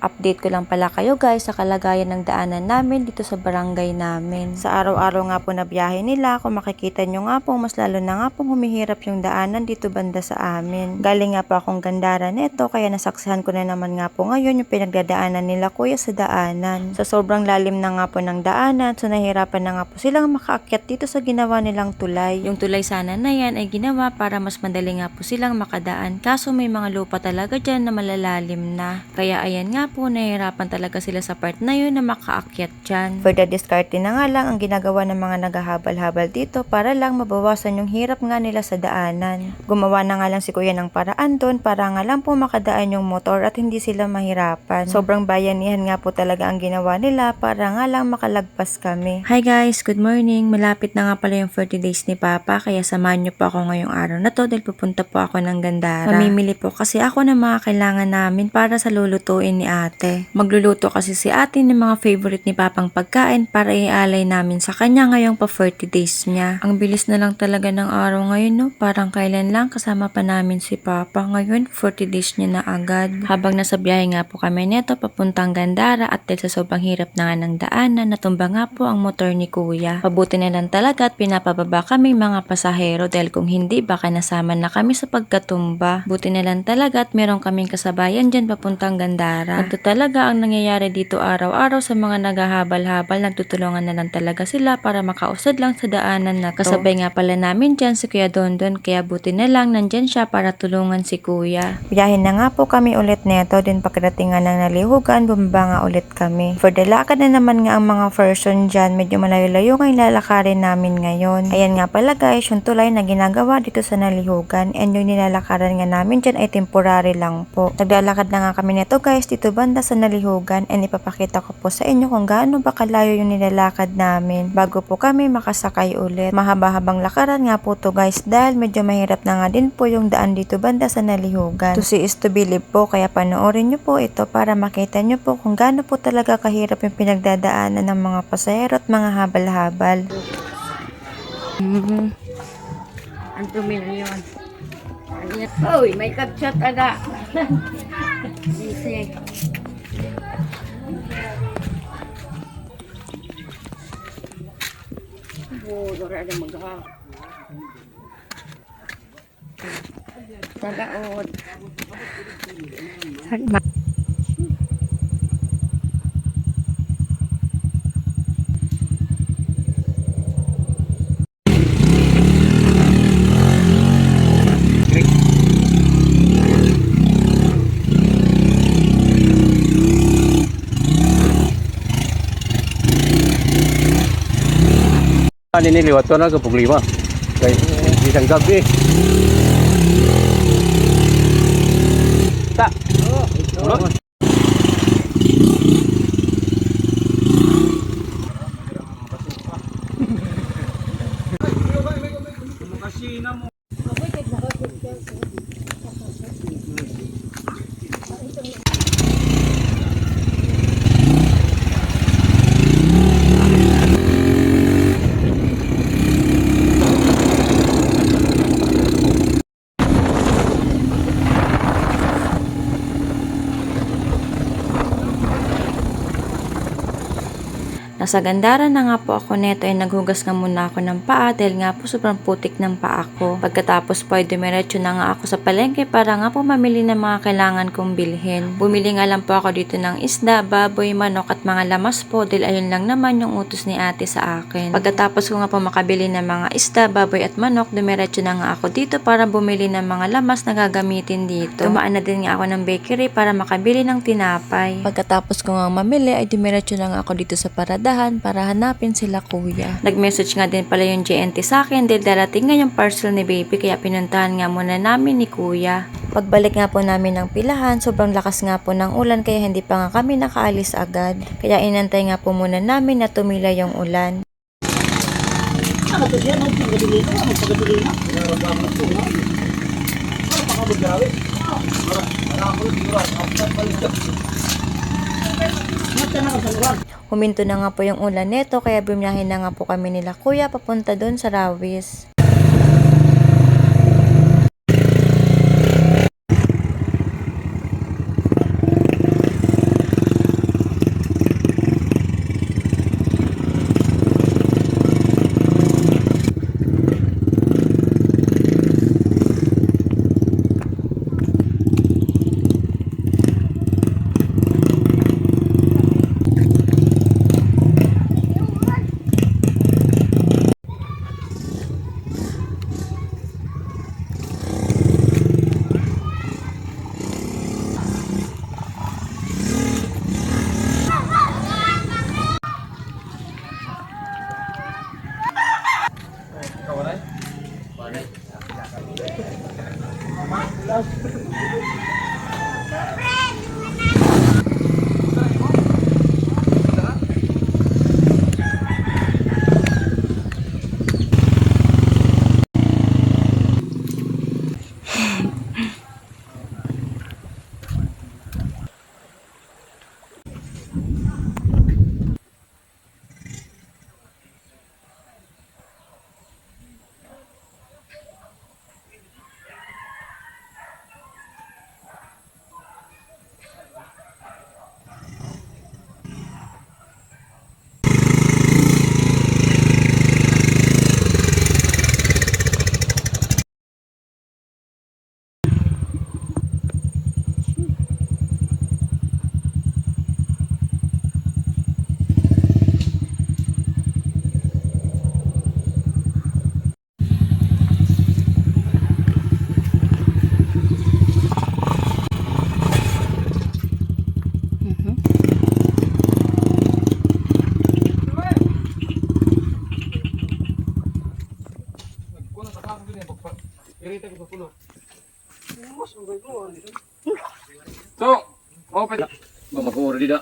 Update ko lang pala kayo guys sa kalagayan ng daanan namin dito sa barangay namin. Sa araw-araw nga po na biyahe nila, kung makikita nyo nga po, mas lalo na nga po humihirap yung daanan dito banda sa amin. Galing nga po akong gandara nito, kaya nasaksihan ko na naman nga po ngayon yung pinagdadaanan nila kuya sa daanan. Sa sobrang lalim na nga po ng daanan, so nahirapan na nga po silang makaakyat dito sa ginawa nilang tulay. Yung tulay sana na yan ay ginawa para mas madali nga po silang makadaan, kaso may mga lupa talaga dyan na malalalim na. Kaya ayan nga po, nahihirapan talaga sila sa part na yun na makaakyat dyan. For the discarte na nga lang ang ginagawa ng mga naghahabal-habal dito para lang mabawasan yung hirap nga nila sa daanan. Gumawa na nga lang si kuya ng paraan doon para nga lang po makadaan yung motor at hindi sila mahirapan. Sobrang bayanihan nga po talaga ang ginawa nila para nga lang makalagpas kami. Hi guys, good morning. Malapit na nga pala yung 40 days ni Papa kaya samahan niyo po ako ngayong araw na to dahil pupunta po ako ng Gandara. Mamimili po kasi ako ng mga kailangan namin para sa lulutuin ni ate. Magluluto kasi si ate ng mga favorite ni Papang pagkain para ialay namin sa kanya ngayong pa 40 days niya. Ang bilis na lang talaga ng araw ngayon no, parang kailan lang kasama pa namin si Papa. Ngayon 40 days niya na agad. Habang nasa biyahe nga po kami neto papuntang Gandara at dahil sa sobrang hirap na nga ng daanan, natumba nga po ang motor ni Kuya. Pabuti na lang talaga at pinapababa kami mga pasahero dahil kung hindi baka nasama na kami sa pagkatumba. Buti na lang talaga at meron kaming kasabayan dyan papuntang Gandara. Ito talaga ang nangyayari dito araw-araw sa mga naghahabal-habal. Nagtutulungan na lang talaga sila para makausad lang sa daanan na to. Kasabay nga pala namin dyan si Kuya Dondon kaya buti na lang nandyan siya para tulungan si Kuya. Biyahin na nga po kami ulit neto din pagdating nga ng nalihugan bumaba nga ulit kami. For the lakad na naman nga ang mga person dyan medyo malayo-layo nga ilalakarin namin ngayon. Ayan nga pala guys yung tulay na ginagawa dito sa nalihugan and yung nilalakaran nga namin dyan ay temporary lang po. Naglalakad na nga kami neto guys dito banda sa nalihugan and ipapakita ko po sa inyo kung gaano ba kalayo yung nilalakad namin bago po kami makasakay ulit. Mahaba-habang lakaran nga po to guys dahil medyo mahirap na nga din po yung daan dito banda sa nalihugan. To see is to believe po kaya panoorin nyo po ito para makita nyo po kung gaano po talaga kahirap yung pinagdadaanan ng mga pasahero at mga habal-habal. Ang dumi na. Ayan. Oy, may kapsat aga. Sisig. Oh, dora na mga. Tagaod. Sagma. Ano ni liwat ko na kapag lima. Kay isang gabi. Nasa gandaran na nga po ako neto ay naghugas nga muna ako ng paa dahil nga po sobrang putik ng paa ko. Pagkatapos po ay dumiretso na nga ako sa palengke para nga po mamili ng mga kailangan kong bilhin. Bumili nga lang po ako dito ng isda, baboy, manok at mga lamas po dahil ayun lang naman yung utos ni ate sa akin. Pagkatapos ko nga po makabili ng mga isda, baboy at manok, dumiretso na nga ako dito para bumili ng mga lamas na gagamitin dito. Tumaan na din nga ako ng bakery para makabili ng tinapay. Pagkatapos ko nga mamili ay dumiretso na nga ako dito sa paradahan para hanapin sila kuya. Nag-message nga din pala yung JNT sa akin dahil darating nga yung parcel ni baby kaya pinuntahan nga muna namin ni kuya. Pagbalik nga po namin ng pilahan, sobrang lakas nga po ng ulan kaya hindi pa nga kami nakaalis agad. Kaya inantay nga po muna namin na tumila yung ulan. Huminto na nga po yung ulan neto kaya bumiyahin na nga po kami nila kuya papunta doon sa Rawis. So, oh pwede. Ba makuro dida.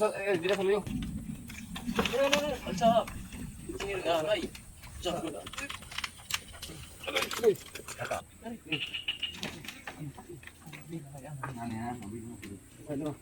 Sa eh dida sa mayo. Ano ano ano sa. Tingin ka ay. Sa ko na. Ano?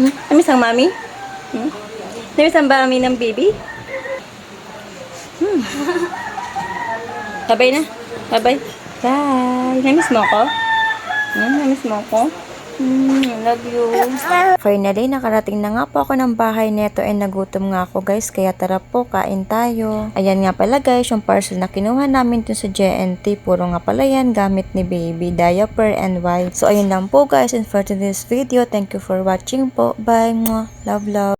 Hmm? Namiss ang mami? Hmm? Namiss ang mami ng baby? Hmm. Babay na. Babay. Bye. Namiss mo ako? Hmm? Namiss mo ako? Hmm, love you. Finally, nakarating na nga po ako ng bahay neto and nagutom nga ako guys. Kaya tara po, kain tayo. Ayan nga pala guys, yung parcel na kinuha namin dun sa JNT. Puro nga pala yan, gamit ni baby, diaper and wipe. So ayun lang po guys, and for today's video, thank you for watching po. Bye! Mwah. Love, love.